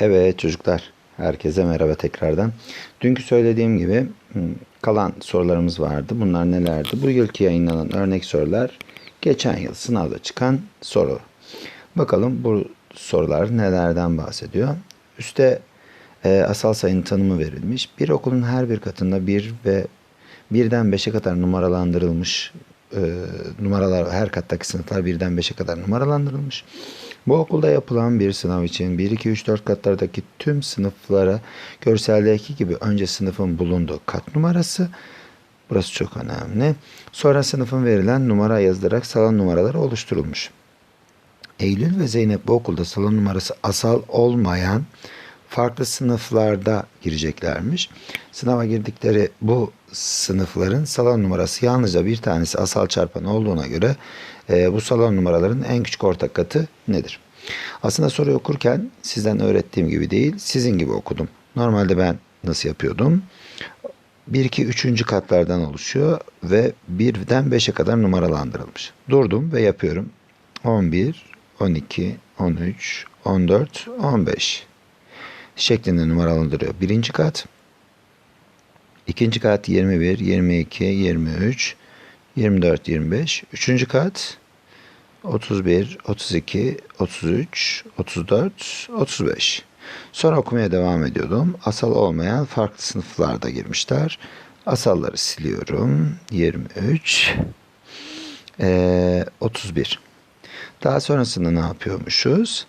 Evet çocuklar, herkese merhaba tekrardan. Dünkü söylediğim gibi kalan sorularımız vardı. Bunlar nelerdi? Bu yılki yayınlanan örnek sorular geçen yıl sınavda çıkan soru. Bakalım bu sorular nelerden bahsediyor? Üste e, asal sayının tanımı verilmiş. Bir okulun her bir katında bir ve birden beşe kadar numaralandırılmış e, numaralar her kattaki sınıflar birden beşe kadar numaralandırılmış. Bu okulda yapılan bir sınav için 1, 2, 3, 4 katlardaki tüm sınıflara görseldeki gibi önce sınıfın bulunduğu kat numarası burası çok önemli. Sonra sınıfın verilen numara yazılarak salon numaraları oluşturulmuş. Eylül ve Zeynep bu okulda salon numarası asal olmayan farklı sınıflarda gireceklermiş. Sınava girdikleri bu sınıfların salon numarası yalnızca bir tanesi asal çarpan olduğuna göre e, bu salon numaraların en küçük ortak katı nedir? Aslında soruyu okurken sizden öğrettiğim gibi değil, sizin gibi okudum. Normalde ben nasıl yapıyordum? 1, 2, 3. katlardan oluşuyor ve 1'den 5'e kadar numaralandırılmış. Durdum ve yapıyorum. 11, 12, 13, 14, 15 şeklinde numaralandırıyor. Birinci kat, ikinci kat 21, 22, 23, 24, 25. Üçüncü kat 31, 32, 33, 34, 35. Sonra okumaya devam ediyordum. Asal olmayan farklı sınıflarda girmişler. Asalları siliyorum. 23, ee, 31. Daha sonrasında ne yapıyormuşuz?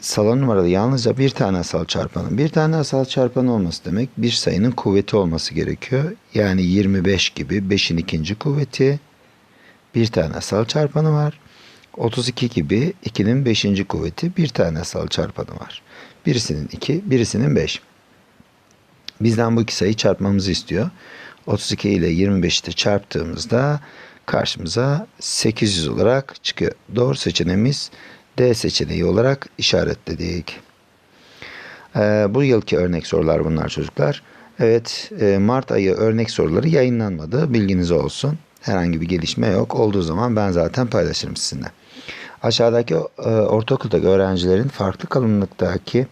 Salon numaralı yalnızca bir tane asal çarpanın. Bir tane asal çarpan olması demek bir sayının kuvveti olması gerekiyor. Yani 25 gibi 5'in ikinci kuvveti. Bir tane asal çarpanı var. 32 gibi 2'nin 5. kuvveti bir tane asal çarpanı var. Birisinin 2, birisinin 5. Bizden bu iki sayıyı çarpmamızı istiyor. 32 ile 25'i de çarptığımızda karşımıza 800 olarak çıkıyor. Doğru seçeneğimiz D seçeneği olarak işaretledik. Ee, bu yılki örnek sorular bunlar çocuklar. Evet e, Mart ayı örnek soruları yayınlanmadı. Bilginiz olsun. Herhangi bir gelişme yok. Olduğu zaman ben zaten paylaşırım sizinle. Aşağıdaki e, ortaokuldaki öğrencilerin farklı kalınlıktaki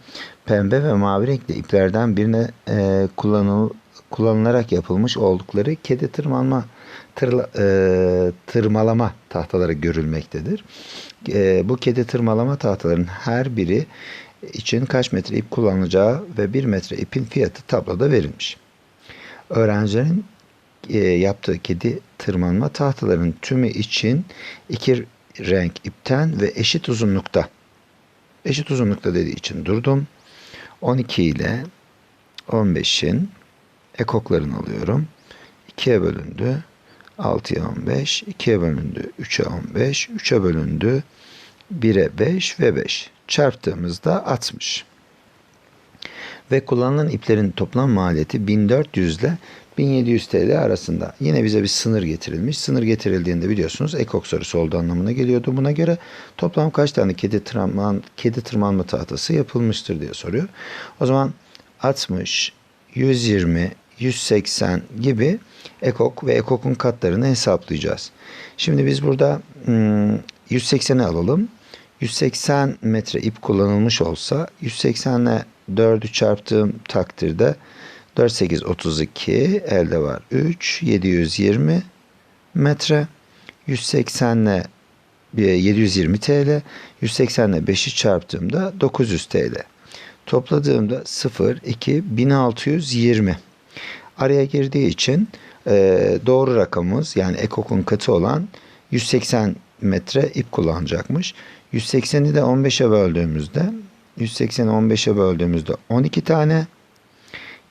pembe ve mavi renkli iplerden birine e, kullanıl, kullanılarak yapılmış oldukları kedi tırmanma tırla, e, tırmalama tahtaları görülmektedir. E, bu kedi tırmalama tahtalarının her biri için kaç metre ip kullanılacağı ve bir metre ipin fiyatı tabloda verilmiş. Öğrencilerin e, yaptığı kedi tırmanma tahtalarının tümü için iki renk ipten ve eşit uzunlukta eşit uzunlukta dediği için durdum. 12 ile 15'in ekoklarını alıyorum. 2'ye bölündü. 6'ya 15, 2'ye bölündü 3'e 15, 3'e bölündü 1'e 5 ve 5. Çarptığımızda 60. Ve kullanılan iplerin toplam maliyeti 1400 ile 1700 TL arasında. Yine bize bir sınır getirilmiş. Sınır getirildiğinde biliyorsunuz ekok sorusu olduğu anlamına geliyordu. Buna göre toplam kaç tane kedi, tırman, kedi tırmanma tahtası yapılmıştır diye soruyor. O zaman 60, 120, 180 gibi ekok ve ekokun katlarını hesaplayacağız. Şimdi biz burada 180'i hmm, alalım. 180 metre ip kullanılmış olsa 180 ile 4'ü çarptığım takdirde 4 8 32 elde var. 3 720 metre. 180 ile 720 TL 180 ile 5'i çarptığımda 900 TL topladığımda 0 2 1620 araya girdiği için e, doğru rakamımız yani ekokun katı olan 180 metre ip kullanacakmış. 180'i de 15'e böldüğümüzde 180'i 15'e böldüğümüzde 12 tane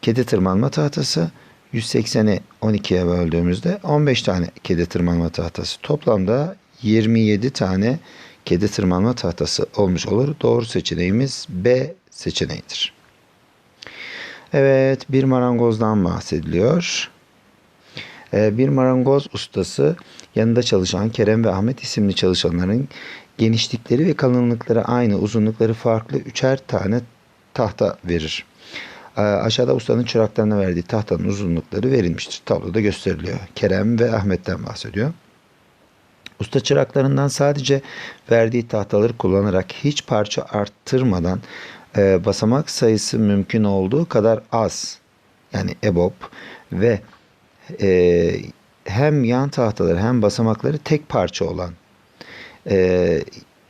kedi tırmanma tahtası 180'i 12'ye böldüğümüzde 15 tane kedi tırmanma tahtası toplamda 27 tane kedi tırmanma tahtası olmuş olur. Doğru seçeneğimiz B seçeneğidir. Evet bir marangozdan bahsediliyor. Ee, bir marangoz ustası yanında çalışan Kerem ve Ahmet isimli çalışanların genişlikleri ve kalınlıkları aynı, uzunlukları farklı üçer tane tahta verir. Ee, aşağıda ustanın çıraklarına verdiği tahtanın uzunlukları verilmiştir. Tabloda gösteriliyor. Kerem ve Ahmet'ten bahsediyor. Usta çıraklarından sadece verdiği tahtaları kullanarak hiç parça arttırmadan e, basamak sayısı mümkün olduğu kadar az. Yani EBOB ve e, hem yan tahtaları hem basamakları tek parça olan e,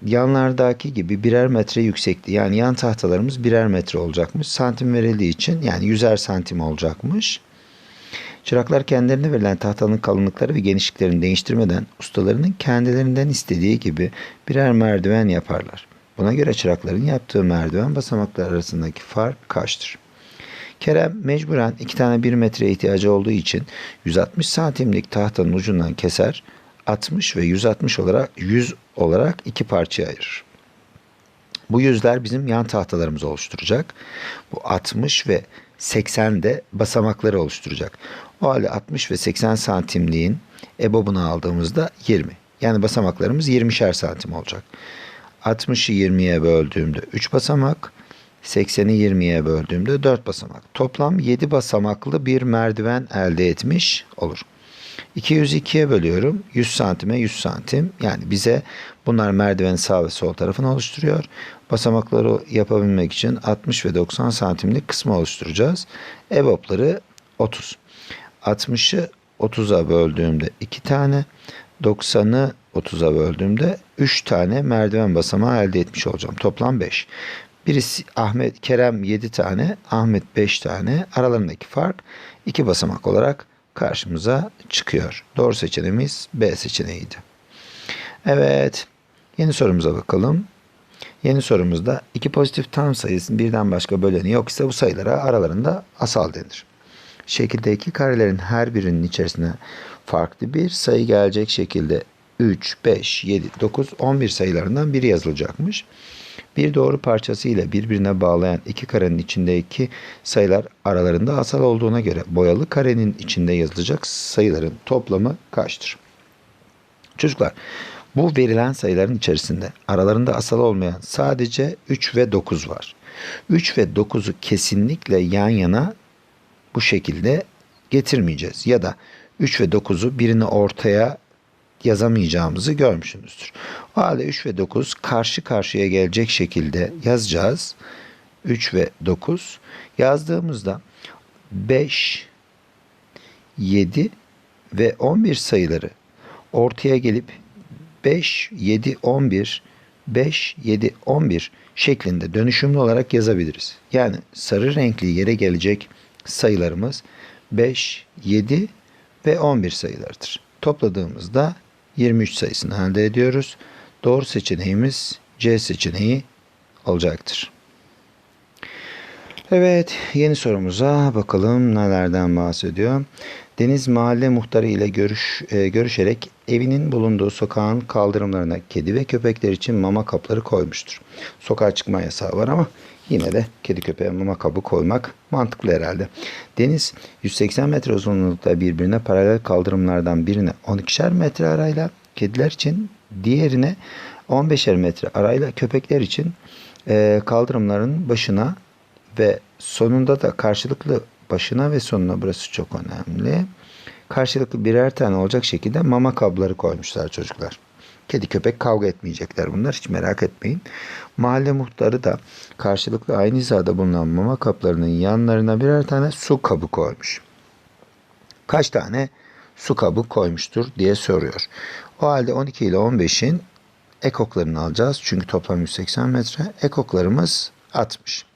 yanlardaki gibi birer metre yüksekliği yani yan tahtalarımız birer metre olacakmış. Santim verildiği için yani yüzer santim olacakmış. Çıraklar kendilerine verilen tahtanın kalınlıkları ve genişliklerini değiştirmeden ustalarının kendilerinden istediği gibi birer merdiven yaparlar. Buna göre çırakların yaptığı merdiven basamaklar arasındaki fark kaçtır? Kerem mecburen iki tane bir metre ihtiyacı olduğu için 160 santimlik tahtanın ucundan keser, 60 ve 160 olarak 100 olarak iki parçaya ayırır. Bu yüzler bizim yan tahtalarımızı oluşturacak. Bu 60 ve 80 de basamakları oluşturacak. O halde 60 ve 80 santimliğin ebobunu aldığımızda 20. Yani basamaklarımız 20'şer santim olacak. 60'ı 20'ye böldüğümde 3 basamak, 80'i 20'ye böldüğümde 4 basamak. Toplam 7 basamaklı bir merdiven elde etmiş olur. 202'ye bölüyorum. 100 santime 100 santim. Yani bize bunlar merdivenin sağ ve sol tarafını oluşturuyor. Basamakları yapabilmek için 60 ve 90 santimlik kısmı oluşturacağız. EBOB'ları 30. 60'ı 30'a böldüğümde 2 tane, 90'ı 30'a böldüğümde 3 tane merdiven basamağı elde etmiş olacağım. Toplam 5. Birisi Ahmet Kerem 7 tane, Ahmet 5 tane. Aralarındaki fark 2 basamak olarak karşımıza çıkıyor. Doğru seçeneğimiz B seçeneğiydi. Evet. Yeni sorumuza bakalım. Yeni sorumuzda iki pozitif tam sayısının birden başka böleni yoksa bu sayılara aralarında asal denir. Şekildeki karelerin her birinin içerisine farklı bir sayı gelecek şekilde 3, 5, 7, 9, 11 sayılarından biri yazılacakmış. Bir doğru parçası ile birbirine bağlayan iki karenin içindeki sayılar aralarında asal olduğuna göre boyalı karenin içinde yazılacak sayıların toplamı kaçtır? Çocuklar bu verilen sayıların içerisinde aralarında asal olmayan sadece 3 ve 9 var. 3 ve 9'u kesinlikle yan yana bu şekilde getirmeyeceğiz. Ya da 3 ve 9'u birini ortaya yazamayacağımızı görmüşsünüzdür. O halde 3 ve 9 karşı karşıya gelecek şekilde yazacağız. 3 ve 9 yazdığımızda 5, 7 ve 11 sayıları ortaya gelip 5, 7, 11, 5, 7, 11 şeklinde dönüşümlü olarak yazabiliriz. Yani sarı renkli yere gelecek sayılarımız 5, 7 ve 11 sayılarıdır. Topladığımızda 23 sayısını elde ediyoruz. Doğru seçeneğimiz C seçeneği olacaktır. Evet, yeni sorumuza bakalım nelerden bahsediyor. Deniz mahalle muhtarı ile görüş, e, görüşerek evinin bulunduğu sokağın kaldırımlarına kedi ve köpekler için mama kapları koymuştur. Sokağa çıkma yasağı var ama yine de kedi köpeğe mama kabı koymak mantıklı herhalde. Deniz 180 metre uzunlukta birbirine paralel kaldırımlardan birine 12'şer metre arayla kediler için diğerine 15'er metre arayla köpekler için e, kaldırımların başına ve sonunda da karşılıklı başına ve sonuna burası çok önemli. Karşılıklı birer tane olacak şekilde mama kabları koymuşlar çocuklar. Kedi köpek kavga etmeyecekler bunlar hiç merak etmeyin. Mahalle muhtarı da karşılıklı aynı hizada bulunan mama kaplarının yanlarına birer tane su kabı koymuş. Kaç tane su kabı koymuştur diye soruyor. O halde 12 ile 15'in ekoklarını alacağız. Çünkü toplam 180 metre. Ekoklarımız 60.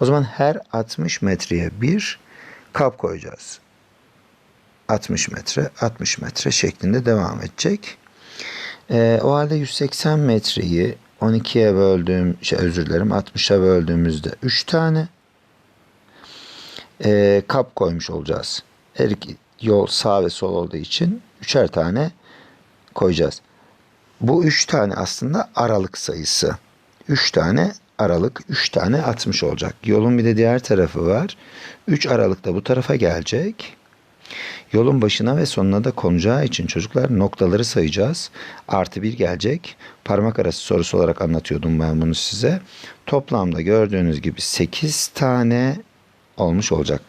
O zaman her 60 metreye bir kap koyacağız. 60 metre, 60 metre şeklinde devam edecek. Ee, o halde 180 metreyi 12'ye böldüğüm, şey özür dilerim 60'a böldüğümüzde 3 tane e, kap koymuş olacağız. Her iki yol sağ ve sol olduğu için üçer tane koyacağız. Bu üç tane aslında aralık sayısı. Üç tane aralık 3 tane atmış olacak. Yolun bir de diğer tarafı var. 3 aralıkta bu tarafa gelecek. Yolun başına ve sonuna da konacağı için çocuklar noktaları sayacağız. Artı bir gelecek. Parmak arası sorusu olarak anlatıyordum ben bunu size. Toplamda gördüğünüz gibi 8 tane olmuş olacak.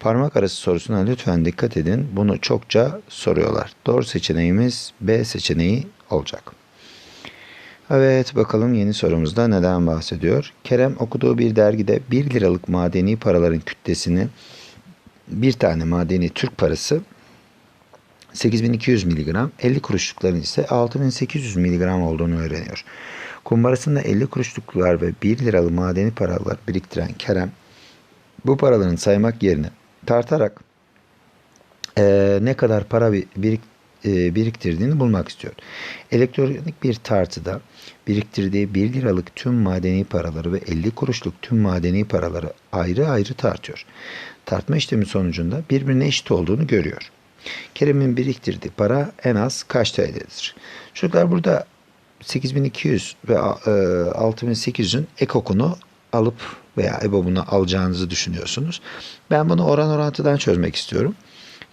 Parmak arası sorusuna lütfen dikkat edin. Bunu çokça soruyorlar. Doğru seçeneğimiz B seçeneği olacak. Evet bakalım yeni sorumuzda neden bahsediyor? Kerem okuduğu bir dergide 1 liralık madeni paraların kütlesini bir tane madeni Türk parası 8200 miligram, 50 kuruşlukların ise 6800 miligram olduğunu öğreniyor. Kumbarasında 50 kuruşluklar ve 1 liralı madeni paralar biriktiren Kerem bu paraların saymak yerine tartarak eee, ne kadar para bir- birik, eee, biriktirdiğini bulmak istiyor. Elektronik bir tartıda biriktirdiği 1 liralık tüm madeni paraları ve 50 kuruşluk tüm madeni paraları ayrı ayrı tartıyor. Tartma işlemi sonucunda birbirine eşit olduğunu görüyor. Kerem'in biriktirdiği para en az kaç TL'dir? Çocuklar burada 8200 ve e, 6800'ün ekokunu alıp veya EBOB'unu alacağınızı düşünüyorsunuz. Ben bunu oran orantıdan çözmek istiyorum.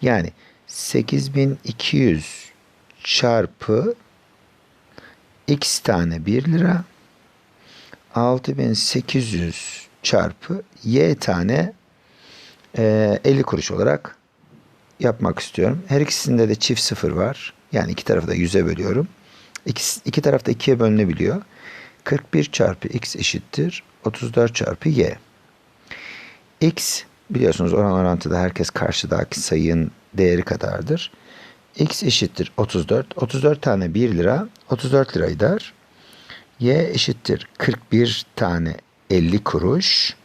Yani 8200 çarpı x tane 1 lira 6800 çarpı y tane e, 50 kuruş olarak yapmak istiyorum. Her ikisinde de çift sıfır var. Yani iki tarafı da 100'e bölüyorum. İki, iki taraf da 2'ye bölünebiliyor. 41 çarpı x eşittir 34 çarpı y. x biliyorsunuz oran orantıda herkes karşıdaki sayının değeri kadardır. x eşittir 34. 34 tane 1 lira 34 lira eder. y eşittir 41 tane 50 kuruş.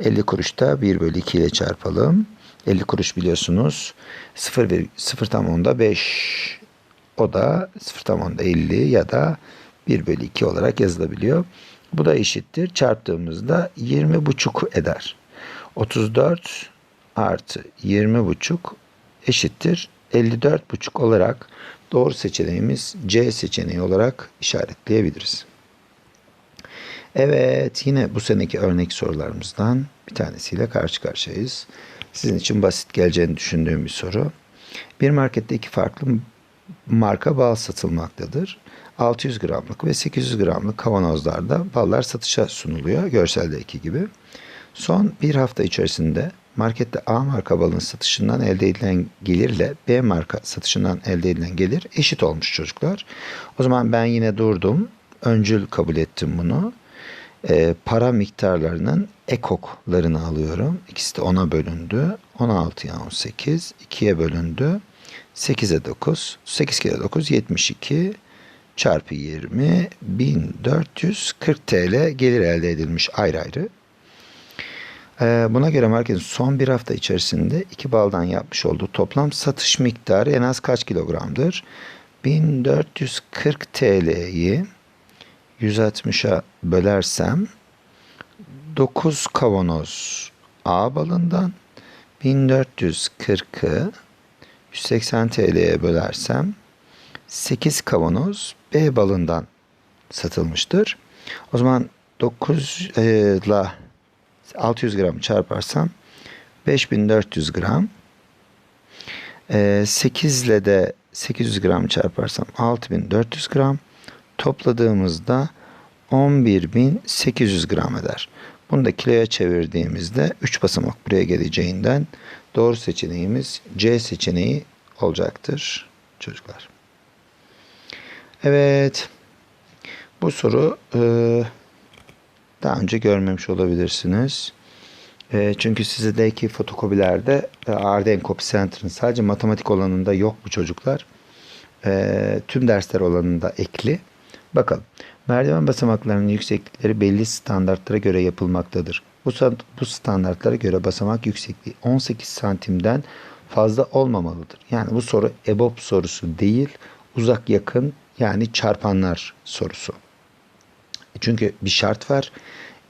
50 kuruş da 1 bölü 2 ile çarpalım. 50 kuruş biliyorsunuz 0, 0 tam onda 5 o da 0 tam onda 50 ya da 1 bölü 2 olarak yazılabiliyor. Bu da eşittir. Çarptığımızda 20 buçuk eder. 34 artı 20 buçuk eşittir. 54 buçuk olarak doğru seçeneğimiz C seçeneği olarak işaretleyebiliriz. Evet yine bu seneki örnek sorularımızdan bir tanesiyle karşı karşıyayız. Sizin için basit geleceğini düşündüğüm bir soru. Bir markette iki farklı marka bal satılmaktadır. 600 gramlık ve 800 gramlık kavanozlarda ballar satışa sunuluyor. Görseldeki gibi. Son bir hafta içerisinde markette A marka balın satışından elde edilen gelirle B marka satışından elde edilen gelir eşit olmuş çocuklar. O zaman ben yine durdum. Öncül kabul ettim bunu. Ee, para miktarlarının ekoklarını alıyorum. İkisi de 10'a bölündü. 16'ya 18. 2'ye bölündü. 8'e 9. 8 kere 9 72 çarpı 20 1440 TL gelir elde edilmiş ayrı ayrı. Ee, buna göre marketin son bir hafta içerisinde iki baldan yapmış olduğu toplam satış miktarı en az kaç kilogramdır? 1440 TL'yi 160'a bölersem 9 kavanoz A balından 1440'ı 180 TL'ye bölersem 8 kavanoz B balından satılmıştır. O zaman 9 ile 600 gram çarparsam 5400 gram. E, 8 ile de 800 gram çarparsam 6400 gram. Topladığımızda 11800 gram eder. Bunu da kiloya çevirdiğimizde 3 basamak buraya geleceğinden doğru seçeneğimiz C seçeneği olacaktır çocuklar. Evet. Bu soru e, daha önce görmemiş olabilirsiniz. E, çünkü sizdeki fotokopilerde e, Arden Copy Center'ın sadece matematik olanında yok bu çocuklar. Tüm dersler olanında ekli. Bakalım. Merdiven basamaklarının yükseklikleri belli standartlara göre yapılmaktadır. Bu, bu standartlara göre basamak yüksekliği 18 santimden fazla olmamalıdır. Yani bu soru EBOB sorusu değil, uzak yakın yani çarpanlar sorusu. Çünkü bir şart var.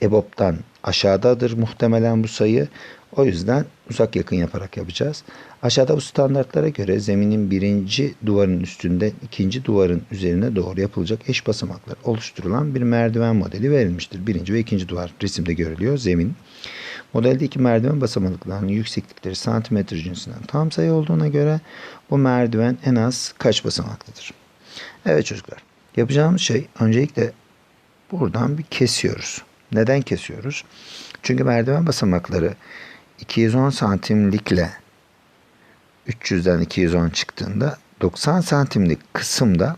EBOB'dan aşağıdadır muhtemelen bu sayı. O yüzden uzak yakın yaparak yapacağız. Aşağıda bu standartlara göre zeminin birinci duvarın üstünde ikinci duvarın üzerine doğru yapılacak eş basamaklar oluşturulan bir merdiven modeli verilmiştir. Birinci ve ikinci duvar resimde görülüyor zemin. Modelde iki merdiven basamaklarının yükseklikleri santimetre cinsinden tam sayı olduğuna göre bu merdiven en az kaç basamaklıdır? Evet çocuklar yapacağımız şey öncelikle buradan bir kesiyoruz. Neden kesiyoruz? Çünkü merdiven basamakları 210 santimlikle 300'den 210 çıktığında 90 santimlik kısımda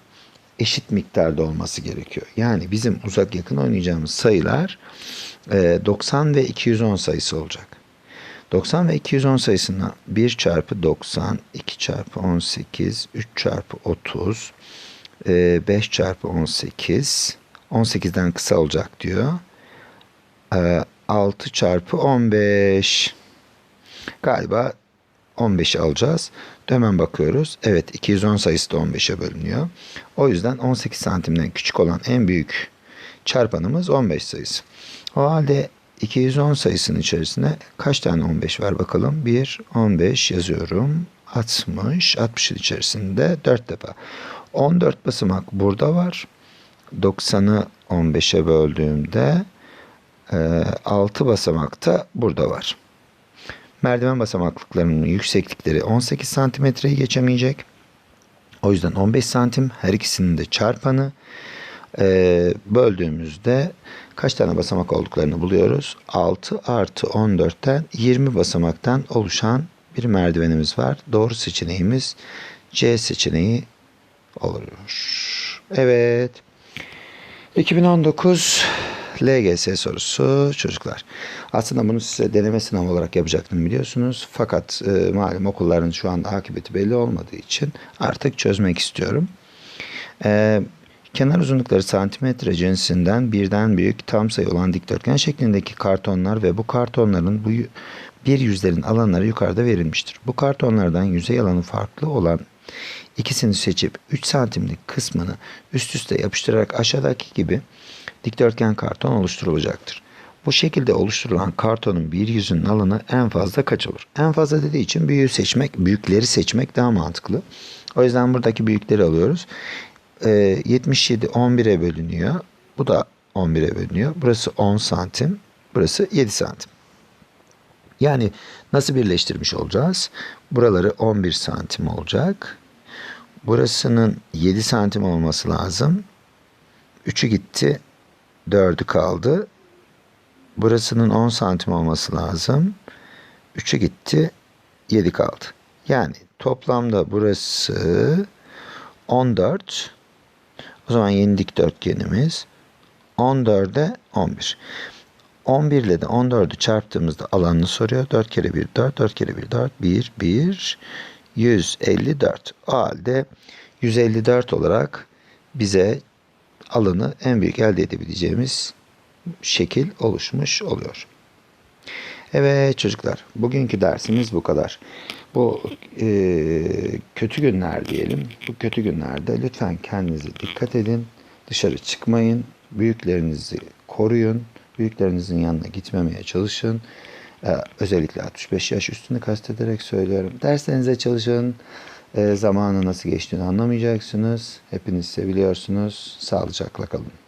eşit miktarda olması gerekiyor. Yani bizim uzak yakın oynayacağımız sayılar e, 90 ve 210 sayısı olacak. 90 ve 210 sayısından 1 çarpı 90, 2 çarpı 18, 3 çarpı 30, e, 5 çarpı 18, 18'den kısa olacak diyor. E, 6 çarpı 15. Galiba 15'i alacağız. Hemen bakıyoruz. Evet 210 sayısı da 15'e bölünüyor. O yüzden 18 santimden küçük olan en büyük çarpanımız 15 sayısı. O halde 210 sayısının içerisinde kaç tane 15 var bakalım. 1, 15 yazıyorum. 60, 60'ın içerisinde 4 defa. 14 basamak burada var. 90'ı 15'e böldüğümde 6 basamak da burada var. Merdiven basamaklıklarının yükseklikleri 18 santimetreyi geçemeyecek. O yüzden 15 santim her ikisinin de çarpanı. Ee, böldüğümüzde kaç tane basamak olduklarını buluyoruz. 6 artı 14'ten 20 basamaktan oluşan bir merdivenimiz var. Doğru seçeneğimiz C seçeneği oluyor. Evet. 2019 LGS sorusu çocuklar. Aslında bunu size deneme sınavı olarak yapacaktım biliyorsunuz. Fakat e, malum okulların şu anda akıbeti belli olmadığı için artık çözmek istiyorum. E, kenar uzunlukları santimetre cinsinden birden büyük tam sayı olan dikdörtgen şeklindeki kartonlar ve bu kartonların bu bir yüzlerin alanları yukarıda verilmiştir. Bu kartonlardan yüzey alanı farklı olan ikisini seçip 3 santimlik kısmını üst üste yapıştırarak aşağıdaki gibi dikdörtgen karton oluşturulacaktır. Bu şekilde oluşturulan kartonun bir yüzünün alanı en fazla kaç olur? En fazla dediği için büyüğü seçmek, büyükleri seçmek daha mantıklı. O yüzden buradaki büyükleri alıyoruz. Ee, 77 11'e bölünüyor. Bu da 11'e bölünüyor. Burası 10 santim. Burası 7 santim. Yani nasıl birleştirmiş olacağız? Buraları 11 santim olacak. Burasının 7 santim olması lazım. 3'ü gitti. 4'ü kaldı. Burasının 10 santim olması lazım. 3'ü gitti. 7 kaldı. Yani toplamda burası 14. O zaman yeni dikdörtgenimiz 14'e 11. 11 ile de 14'ü çarptığımızda alanını soruyor. 4 kere 1 4, 4 kere 1 4, 1 1 154. O halde 154 olarak bize alanı en büyük elde edebileceğimiz şekil oluşmuş oluyor. Evet çocuklar, bugünkü dersimiz bu kadar. Bu e, kötü günler diyelim. Bu kötü günlerde lütfen kendinize dikkat edin. Dışarı çıkmayın. Büyüklerinizi koruyun. Büyüklerinizin yanına gitmemeye çalışın. Ee, özellikle 65 yaş üstünü kastederek söylüyorum. Derslerinize çalışın. Ee, zamanı nasıl geçtiğini anlamayacaksınız. Hepiniz seviyorsunuz. Sağlıcakla kalın.